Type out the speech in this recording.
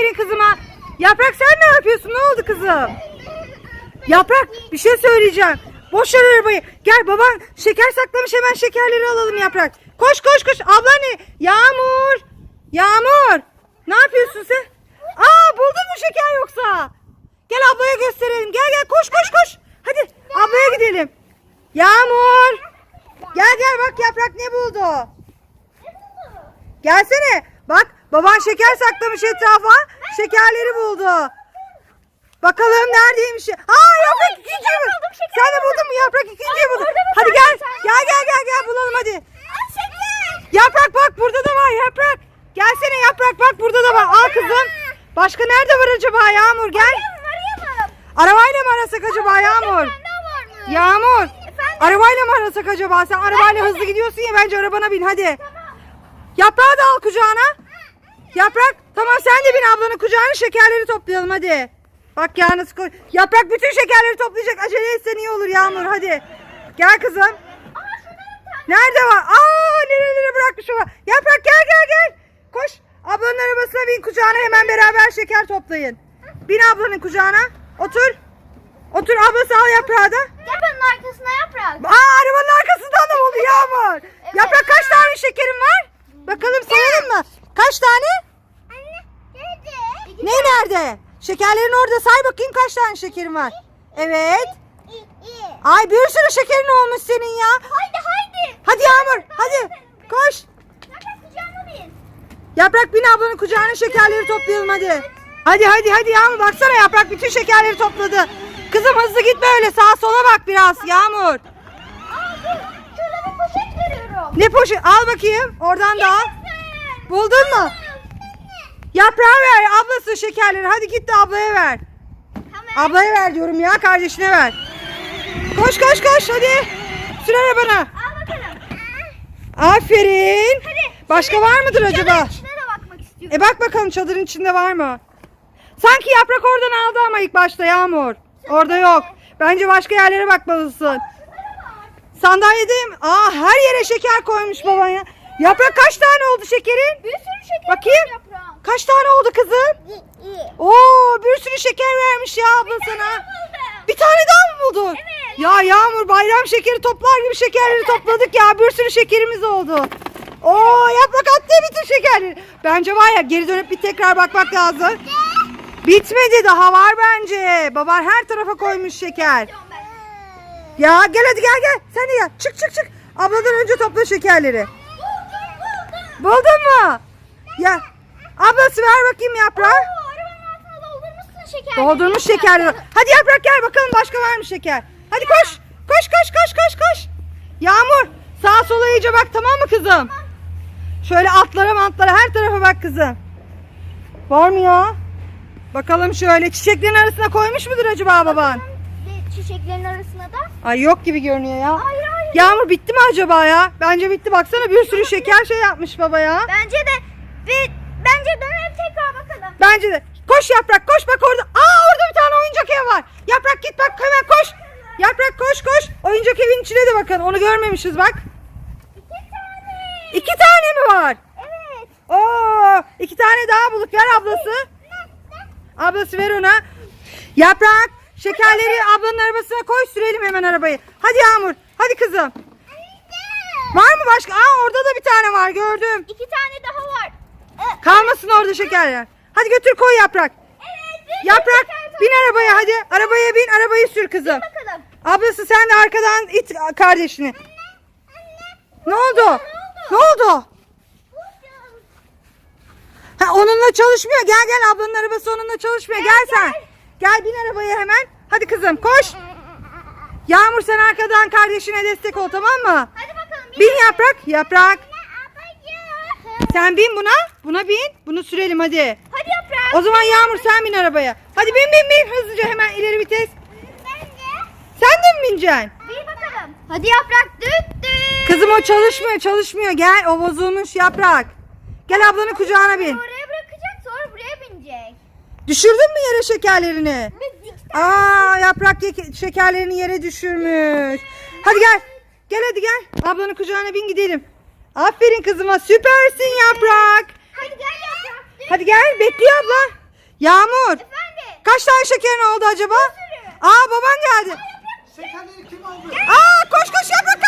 Aferin kızıma. Yaprak sen ne yapıyorsun? Ne oldu kızım? Yaprak bir şey söyleyeceğim. Boş ver arabayı. Gel baban şeker saklamış hemen şekerleri alalım Yaprak. Koş koş koş. Abla ne? Yağmur. Yağmur. Ne yapıyorsun sen? Aa buldun mu şeker yoksa? Gel ablaya gösterelim. Gel gel koş koş koş. Hadi ablaya gidelim. Yağmur. Gel gel bak Yaprak ne buldu? Gelsene. Bak baban şeker saklamış etrafa. Şekerleri buldu. Bakalım neredeymiş? Aa yaprak ikinciyi bul. Sen de buldun mu yaprak ikinciyi buldun. Hadi gel. Gel gel gel gel bulalım hadi. Yaprak bak burada da var yaprak. Gelsene yaprak bak burada da var. Al kızım. Başka nerede var acaba Yağmur gel. Arabayla mı arasak acaba Yağmur? Yağmur. Arabayla mı arasak acaba? Sen arabayla hızlı gidiyorsun ya bence arabana bin hadi. Yaprağı da al kucağına. Yaprak tamam sen de bin ablanın kucağına şekerleri toplayalım hadi. Bak ya nasıl koy. Yaprak bütün şekerleri toplayacak. Acele etsen iyi olur Yağmur hadi. Gel kızım. Nerede var? Aa nerelere bırakmış o. Yaprak gel gel gel. Koş. Ablanın arabasına bin kucağına hemen beraber şeker toplayın. Bin ablanın kucağına. Otur. Otur ablası al yaprağı da. Yapanın arkasına yaprak. Aa arabanın arkasından da oldu Yağmur. Yaprak kaç tane şekerin var? Bakalım sayalım mı? Kaç tane? Anne nerede? Ne nerede? Şekerlerin orada say bakayım kaç tane şekerin var. Evet. Ay bir sürü şekerin olmuş senin ya. Haydi haydi. Hadi Yağmur hadi koş. Yaprak bin. Ablanın kucağına şekerleri toplayalım hadi. Hadi hadi hadi Yağmur baksana Yaprak bütün şekerleri topladı. Kızım hızlı gitme öyle sağa sola bak biraz Yağmur. Ne poşet al bakayım oradan da al. Buldun mu? Yaprağa ver ablası şekerleri hadi git de ablaya ver. Tamam. Ablaya ver diyorum ya kardeşine ver. Koş koş koş hadi. Sür arabana. Al bakalım. Aferin. Başka var mıdır acaba? Çadırın içine de bakmak istiyorum. E bak bakalım çadırın içinde var mı? Sanki yaprak oradan aldı ama ilk başta Yağmur. Orada yok. Bence başka yerlere bakmalısın. Sandalyede? Aa her yere şeker koymuş baban ya. Yaprak kaç tane oldu şekerin? Bir sürü şeker Bakayım. var. Kaç tane oldu kızım? Oo bir sürü şeker vermiş ya abla sana. Bir tane daha mı buldun? Evet. Ya Yağmur bayram şekeri toplar gibi şekerleri topladık ya. Bir sürü şekerimiz oldu. Oo yaprak attı bütün şekerleri. Bence var ya geri dönüp bir tekrar bakmak lazım. Bitmedi daha var bence. Baban her tarafa koymuş şeker. Ya gel hadi gel gel. Sen de gel. Çık çık çık. Abladan önce topla şekerleri. Buldun mu? Ya ablası ver bakayım yaprağı. Oo, arabanın altına doldurmuşsun şeker. Doldurmuş şekerleri. Hadi yaprak gel bakalım başka var mı şeker. Hadi koş. Koş koş koş koş koş. Yağmur sağa sola iyice bak tamam mı kızım? Şöyle atlara mantlara her tarafa bak kızım. Var mı ya? Bakalım şöyle çiçeklerin arasına koymuş mudur acaba baban? Ve Çiçeklerin arasına da. Ay yok gibi görünüyor ya. Hayır. Yağmur bitti mi acaba ya? Bence bitti. Baksana bir sürü şeker şey yapmış baba ya. Bence de ve bence dönelim tekrar bakalım. Bence de. Koş yaprak koş bak orada. Aa orada bir tane oyuncak ev var. Yaprak git bak hemen koş. Yaprak koş koş. Oyuncak evin içine de bakın. Onu görmemişiz bak. İki tane. İki tane mi var? Evet. Oo, iki tane daha bulduk. Ver ablası. Ablası ver ona. Yaprak şekerleri ablanın arabasına koy sürelim hemen arabayı. Hadi Yağmur. Hadi kızım. Var mı başka? Aa orada da bir tane var gördüm. İki tane daha var. Ee, Kalmasın orada şekerler. Hadi götür koy yaprak. Evet. Yaprak bin arabaya hadi. Arabaya bin arabayı sür kızım. Bakalım. Ablası sen de arkadan it kardeşini. Ne oldu? Ne oldu? Ha onunla çalışmıyor. Gel gel ablanın arabası onunla çalışmıyor. Gel sen. Gel bin arabaya hemen. Hadi kızım koş. Yağmur sen arkadan kardeşine destek ol tamam mı? Hadi bakalım. Bin yaprak. Yaprak. Yapacağım. Sen bin buna. Buna bin. Bunu sürelim hadi. Hadi yaprak. O zaman Yağmur sen bin arabaya. Hadi bin bin bin hızlıca hemen ileri vites. Ben de. Sen de mi bineceksin? Bir bakalım. Hadi yaprak düt düt. Kızım o çalışmıyor çalışmıyor. Gel o bozulmuş yaprak. Gel ablanın kucağına bin. Oraya bırakacak sonra buraya binecek. Düşürdün mü yere şekerlerini? Aa yaprak ye- şekerlerini yere düşürmüş. Hadi gel. Gel hadi gel. Ablanın kucağına bin gidelim. Aferin kızıma süpersin yaprak. Hadi gel yaprak. Hadi gel bekliyor abla. Yağmur. Efendim. Kaç tane şekerin oldu acaba? Aa baban geldi. Şekerleri kim aldı? Aa koş koş yaprak